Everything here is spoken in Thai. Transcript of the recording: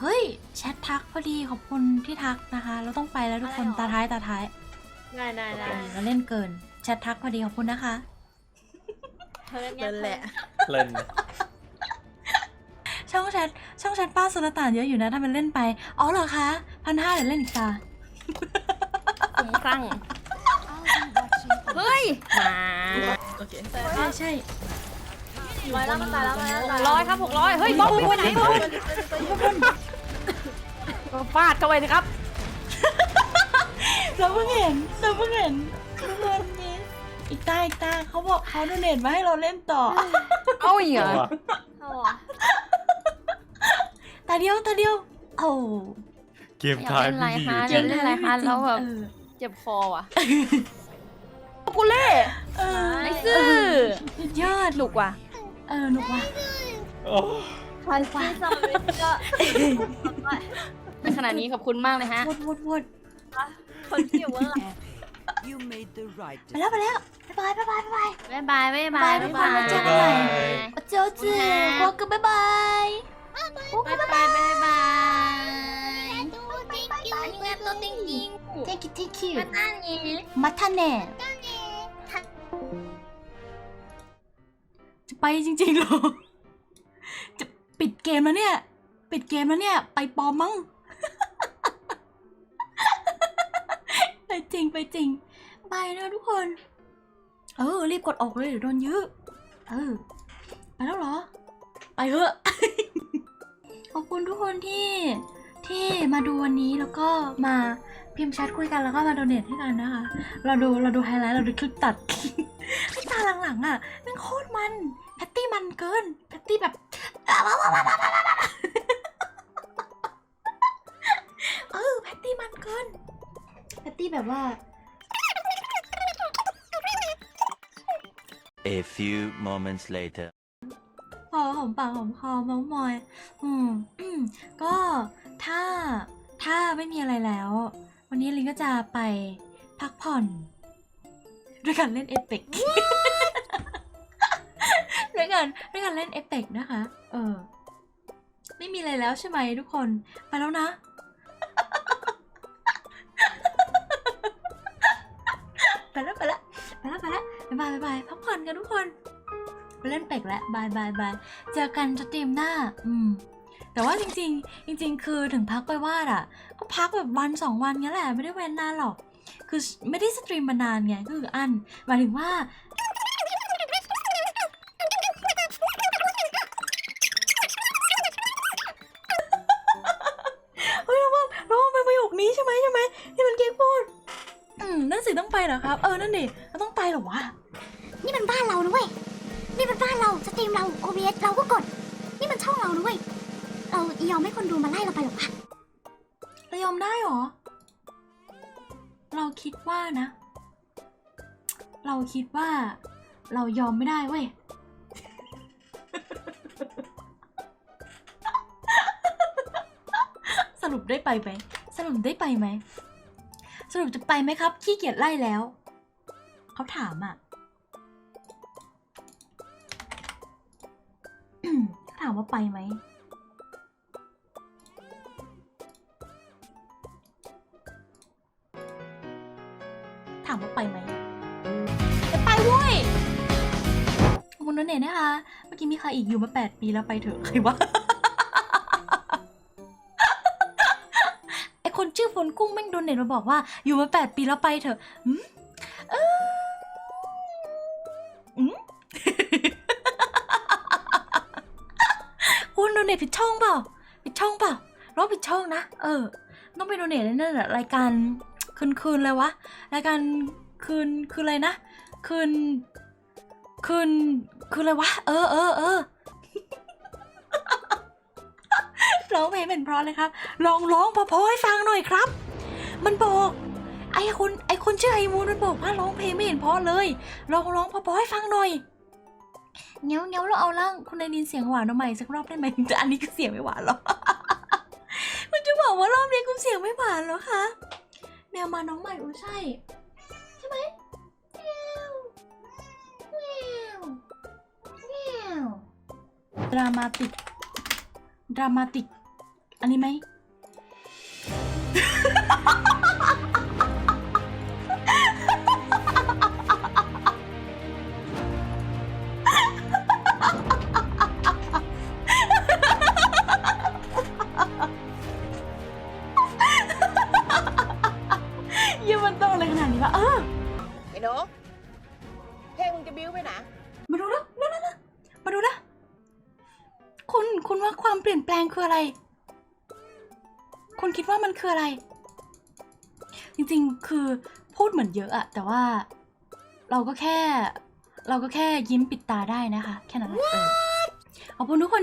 เฮ้ย แชททักพอดีขอบคุณที่ทักนะคะ เราต้องไปแล้วทุกคน อะไรหรอ ตาท้ายตาท้ายได้ได้ได้เออเราเล่นเกิน แชททักพอดีขอบคุณนะคะ เธอเล่นนั่นแหละ เล่นช่องแชทช่องแชทป้าสุลต่านเยอะอยู่นะ ถ้ามันเล่นไป อ๋อเหรอคะพันห้าเดี๋ยวเล่นอีกตา คุ้มครั่ง เฮ้ย มาโอเค ใช่ใช่ร้อยแล้วมันตายแล้วหกร้อยครับหกร้อยเฮ้ยบ๊อบไปไหนบ๊อบ ฟาดเข้าไปสิครับ เราเพิ่งเห็นเราเพิ่งเห็นทุกคนนี้อีกตาอีกตาเขาบอกเขาโดเนทมาให้เราเล่นต่อ เอาอีกเหรอเอาว่ะเอาอะตาเดียวตาเดียวโอ้เกมท้ายพี่ดีเดี๋ยวเล่นอะไรคะแล้วแบบเออเจ็บคอว่ะกูเล่เออไอ้ซื่อสุดยอดหนุกว่ะเออหนุกว่ะ โอ้ฟันฟันก็ ในขณะนี้ขอบคุณมากเลยฮะ วดวดวดคนที่อยู่เบื้องหลัง You made the right ไปแล้วไปแล้วบ๊ายบายบ๊ายบายบ๊ายบายบ๊ายบายบ๊ายบายบ๊ายบายบ๊ายเจอกันใหม่เจ้าจือวอกกันบ๊ายบายโอ้บายบายบ๊ายบาย thank you thank you มาตั้งนี้มาทันแน่จะไปจริงๆเหรอ จะปิดเกมแล้วเนี่ย ปิดเกมแล้วเนี่ย ไปปลอมมั้ง ไป จริงไปจริง ไปนะทุกคน เออ รีบกดออกเลยเดี๋ยวโดนยื้อเออ ไปแล้วเหรอ ไปเถอะ ขอบคุณทุกคนที่ที่มาดูวันนี้แล้วก็มาพิมพ์แชทคุยกันแล้วก็มาโดเนทให้กันนะคะ เราดูเราดูไฮไลท์เราดูคลิปตัดตาหลังๆอะมันโคตรมัน แพตตี้มันเกิน แพตตี้แบบ แพตตี้แบบว่า A few moments later. พอหอมปากหอมคอเมาส์มอยอืมอืม ก็ถ้าถ้าไม่มีอะไรแล้ว วันนี้ลินก็จะไปพักผ่อนด้วยการเล่นเอฟเฟกด้วยการด้วยการเล่นเอฟเฟกนะคะ เออ ไม่มีอะไรแล้วใช่ไหมทุกคน ไปแล้วนะ บายบายบายพักผ่อนกันทุกคนไปเล่นเป็กแล้วบายบายบายเจอกันสตรีมหน้า อืม แต่ว่าจริง ๆ จริง ๆ คือถึงพักไปวาดอะ ก็พักแบบวันสองวันงี้แหละไม่ได้เว้นนานหรอก คือไม่ได้สตรีมมานานไงก็คืออันหมายถึงว่าเฮ้ยราว่าราว่าเป็นประโยคนี้ใช่ไหมใช่ไหมที่มันเก๊กพูด อืมนั่นสิต้องไปเหรอครับ เออ นั่นดิต้องไปเหรอวะ บ้านเรานะเว้ยนี่มันบ้านเราสตรีมเรา OBS เราก็กด นี่มันช่องเรานะเว้ยเรายอมให้คนดูมาไล่เราไปหรอวะเรายอมได้เหรอ เราคิดว่านะ เราคิดว่า เรายอมไม่ได้เว้ย สรุปได้ไปไหมสรุปได้ไปไหม สรุปจะไปไหมครับ ขี้เกียจไล่แล้ว เขาถามอะ ขาถามว่าไปไหม ถามว่าไปไหมจะไปเว้ยขอบคุณนนเนตนะคะ เมื่อกี้มีใครอีกอยู่มา 8 ปีแล้วไปเถอะ ใครวะ ไอคนชื่อฝนกุ้งแม่งโดนเน็ตมาบอกว่าอยู่มา 8 ปีแล้วไปเถอะ อืมเอออืม คุณโดนเน็ตผิดช่องเปล่าผิดช่องเปล่าเราผิดช่องนะ เออ ต้องไปโดเนทนั่นแหละรายการคืนคืนอะไรวะรายการคืนคืนอะไรนะ คืน คืน คืนอะไรวะ เออเออเออร้องเพลงเป็นเพราะเลยครับ ลองร้องพอๆให้ฟังหน่อยครับ มันบอก ไอ้คนไอ้คนชื่อไอมูนมันบอกว่าร้องเพลงไม่เห็นเพราะเลย ลองร้องพอๆให้ฟังหน่อย เงี้ยวเงี้ยวเราเอาล่างคุณนายดินเสียงหวานเอาใหม่สักรอบได้ไหมแต่อันนี้คือเสียงไม่หวานหรอกมันจะบอกว่ารอบนี้คุณเสียงไม่หวานแล้วคะแมวมาน้องใหม่อุ้ยใช่ ใช่ไหมแมวแมวแมวดรามาติกดรามาติก อันนี้ไหม อ้นูเพลงมึงจะบิ้วไปไหนมาดูนะนะนนะมาดูนะคุณคุณว่าความเปลี่ยนแปลงคืออะไร คุณคิดว่ามันคืออะไร จริงๆ คือพูดเหมือนเยอะอะ แต่ว่าเราก็แค่ เราก็แค่ยิ้มปิดตาได้นะคะ แค่นั้นแหละเออขอบคุณทุกคน